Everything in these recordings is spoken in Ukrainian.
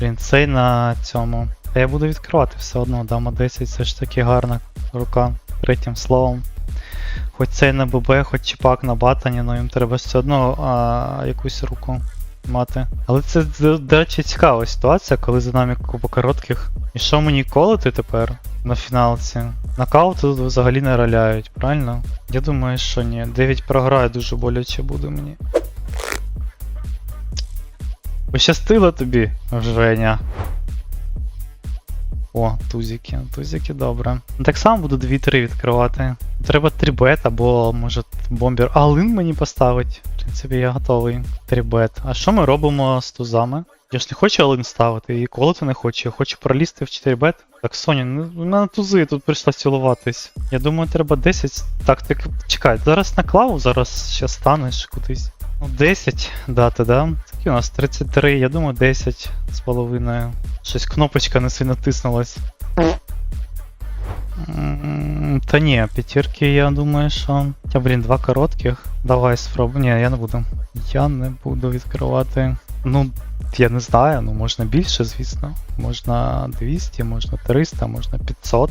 Блін, цей на цьому. Та я буду відкривати все одно, дама 10, це ж таки гарна рука третім словом. Хоч цей на ББ, хоч чіпак на батані, ну їм треба все одно а, якусь руку мати. Але це, до, до речі, цікава ситуація, коли за нами купа коротких. І що мені колити тепер на фіналці? Нокаут тут взагалі не роляють, правильно? Я думаю, що ні. 9 програє дуже боляче буде мені. Пощастило тобі, Женя. О, тузики, тузики добре. Ну, Так само буду 2-3 відкривати. Треба 3 бет або може бомбер. А лин мені поставить. В принципі, я готовий. 3 бет. А що ми робимо з тузами? Я ж не хочу алин ставити, і колоти не хочу. Я хочу пролізти в 4 бет. Так, Соня, ну мене тузи тут прийшла цілуватись. Я думаю, треба 10. Так, так, чекай, зараз на клаву, зараз ще станеш кудись. Ну, 10 дати, да? Такі у нас 33, я думаю, 10 з половиною. Щось кнопочка не сильно тиснулась. Та ні, п'ятірки, я думаю, що. Та блін, два коротких. Давай спробуй. Ні, я не буду. Я не буду відкривати. Ну, я не знаю, ну можна більше, звісно. Можна 200, можна 300, можна 500.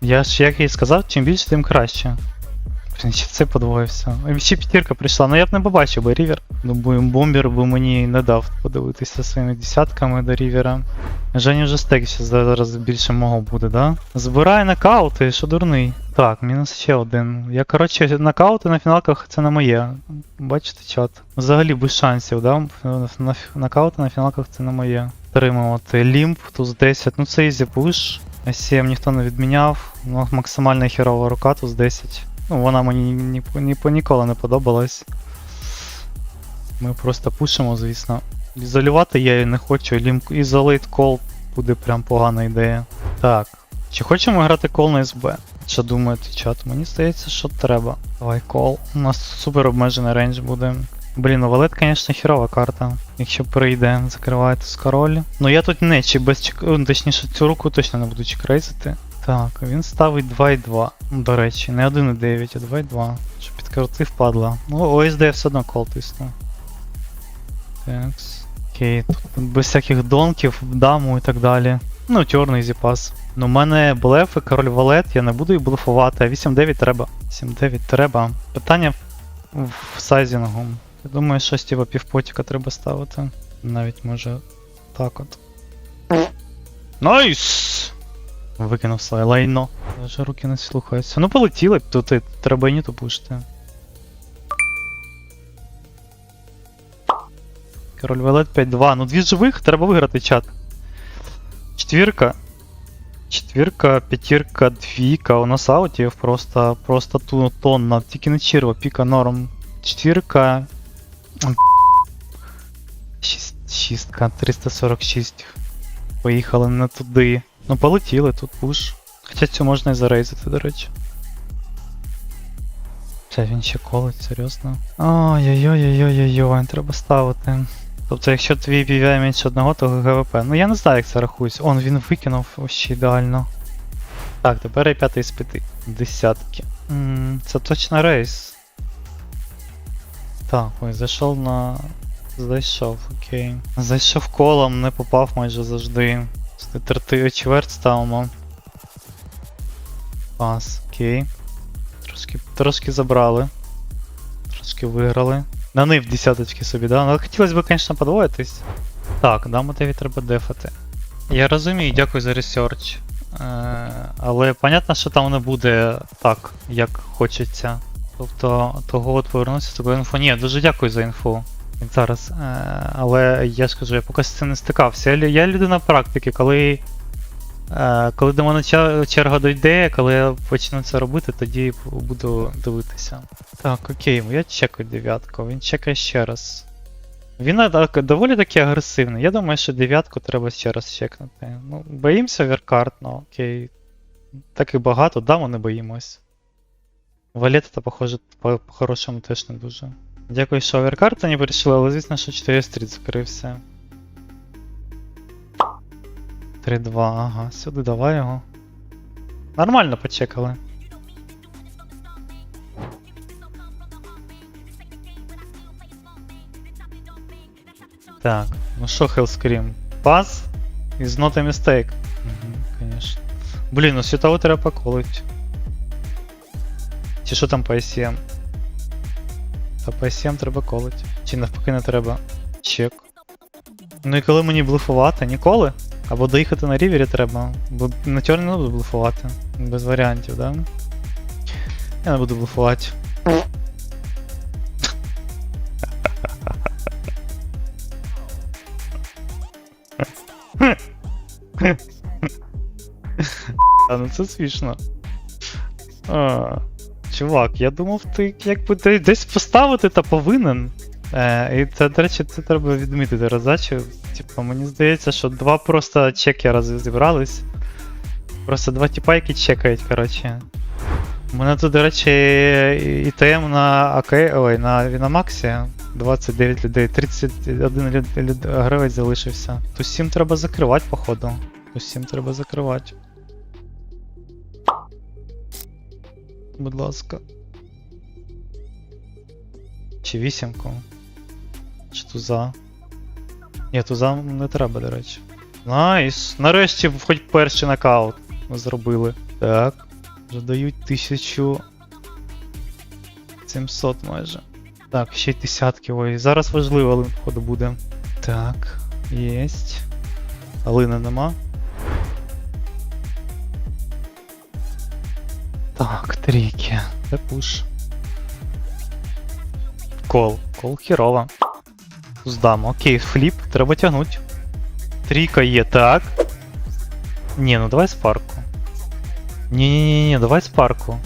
Я ж, як я і сказав, чим більше, тим краще. Блін, ще це подвоївся. І Ще п'ятірка прийшла, ну я б не побачив би рівер. Ну, бо бомбер би мені не дав подивитися своїми десятками до рівера. Жені вже стек ще зараз більше мого буде, да? Збирає нокаути, що дурний. Так, мінус ще один. Я, коротше, нокаути на фіналках це не моє. Бачите, чат. Взагалі без шансів, да? Нокаути на фіналках це не моє. Отримувати. Лімп, туз 10. Ну це ізі пуш. S7 ніхто не відміняв. Ну, максимальна херова рука, туз 10. Ну, вона мені ні, ні, ні, ніколи не подобалась. Ми просто пушимо, звісно. Ізолювати я її не хочу. Лімк Isolate Call буде прям погана ідея. Так. Чи хочемо грати кол на СБ? Що думаєте, чат? Мені здається, що треба. Давай кол. У нас супер обмежений рейндж буде. Блін, ну валет, звісно, херова карта. Якщо прийде, закриваєте з король. Ну я тут не, чи без чек... ну, Точніше, цю руку точно не буду чекрейзити. Так, він ставить 2,2. До речі, не 1,9, а 2,2. Що підкрутив падла. Ну, ОСД все одно кол тисну. Такс. Окей, тут без всяких донків, даму і так далі. Ну, чорний зіпас. Ну, у мене блеф і король валет, я не буду їх блефувати, а 8-9 треба. 8-9 треба. Питання в, в сайзінгу. Я думаю, щось типу півпотіка треба ставити. Навіть може так от. Найс! Викинув своє лайно. Вже руки не слухаються. Ну полетіли б треба і ні пушити. Король Валет 5-2. Ну дві живих, треба виграти чат. Четвірка. Четвірка, п'ятірка, двійка. У нас аутів просто, просто ту тонна. Тільки не черво, піка норм. Четвірка. Шістка, 346. Поїхали не туди. Ну полетіли, тут пуш. Хоча цю можна і зарейзити, до речі. Це він ще колить, серйозно. Ой-ой-ой-ой-ой-ой, треба ставити. Тобто, якщо твій PVI менше одного, то ГВП. Ну я не знаю, як це рахується. Он він викинув вообще ідеально. Так, тепер і п'ятий з п'яти. Десятки. М, Це точно рейс. Так, ой, зайшов на. Зайшов, окей. Зайшов колом, не попав майже завжди. Це чверть ставимо. Пас, окей. Трошки, трошки забрали. Трошки виграли. На нив десяточки собі, да? Ну хотілося б, звісно, подвоїтись. Так, дамо 9 треба дефати. Я розумію, дякую за ресерч. Е, але понятно, що там не буде так, як хочеться. Тобто, того от повернувся з інфо. Ні, дуже дякую за інфу. Зараз. Е, але я ж кажу, я поки з цим не стикався. Я, людина практики, коли. Е, коли до мене черга дойде, коли я почну це робити, тоді буду дивитися. Так, окей, я чекаю дев'ятку, він чекає ще раз. Він е, доволі таки агресивний. Я думаю, що дев'ятку треба ще раз чекнути. Ну, боїмося веркарт, ну окей. Так і багато, дамо не боїмось. Валета, похоже, по-хорошому теж не дуже. Дякую, що оверкарта не вирішили, але звісно, що 4 стріт закрився. 3-2, ага, сюди давай його. Нормально почекали. Так, Ну що, Hellscream? Пас? Is not a mistake. Угу, конечно. Блін, ну світову треба поколить. Чи що там по SCM? Та по SCM треба колить. Чи навпаки не треба. Чек. Ну і коли мені блефувати? Ніколи? Або доїхати на рівері треба. Бо на чорні не буду блефувати. Без варіантів, да? Я не буду блефувати. А, ну це смішно. А, чувак, я думав, ти якби де- десь поставити та повинен. Е, і це, до речі, це треба відмітити роздачу. Типу, мені здається, що два просто чеки розібрались. Просто два типа, які чекають, коротше. У мене тут, до речі, ІТМ на АК, ой, на Віномаксі 29 людей, 31 люд, люд, гравець залишився. 7 треба закривати, походу. 7 треба закривати. Будь ласка. Чи вісімку? Чи туза? Ні, туза не треба, до речі. Найс! Нарешті хоч перший нокаут ми зробили. Так. Вже дають 1700 майже. Так, ще й десятки. Ой, зараз важливо, але походу буде. Так, єсть. Алина нема. Так, трійки. Це пуш. Кол. Кол хірова. Здам. Окей, фліп, треба тягнуть. Трійка є, так. Ні, ну давай спарку. Ні-ні-ні, давай спарку.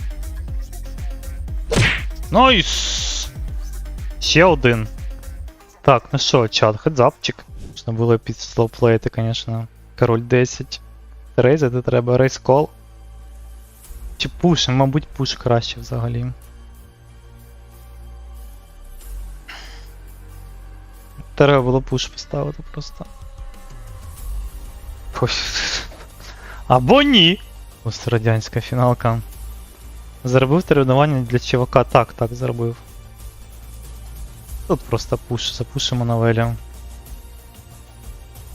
Найс! Ще один. Так, ну що, чат, хедзапчик. Можна було під слоуплеїти, звісно. Король 10. Рейзити треба, рейс кол. Чи пуш, мабуть, пуш краще взагалі. Треба було пуш поставити просто. Або ні. Ось радянська фіналка. Заробив тренування для чувака. Так, так, заробив. Тут просто пуш, запушимо на.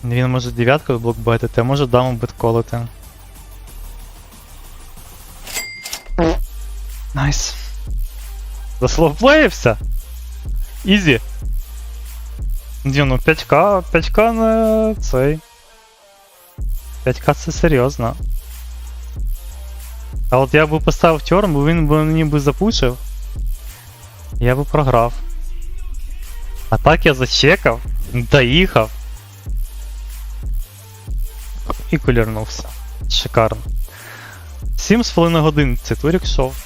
Він може дев'яткою блокбетити, а може даму бетколити. Найс. Засловплеївся? Ізі. Ні, ну 5к, 5к на цей. 5к це серйозно. А от я би поставив тьорм, бо він би мені би запушив. Я би програв. А так я зачекав, доїхав. І кулірнувся. Шикарно. 7,5 годин цей турік йшов.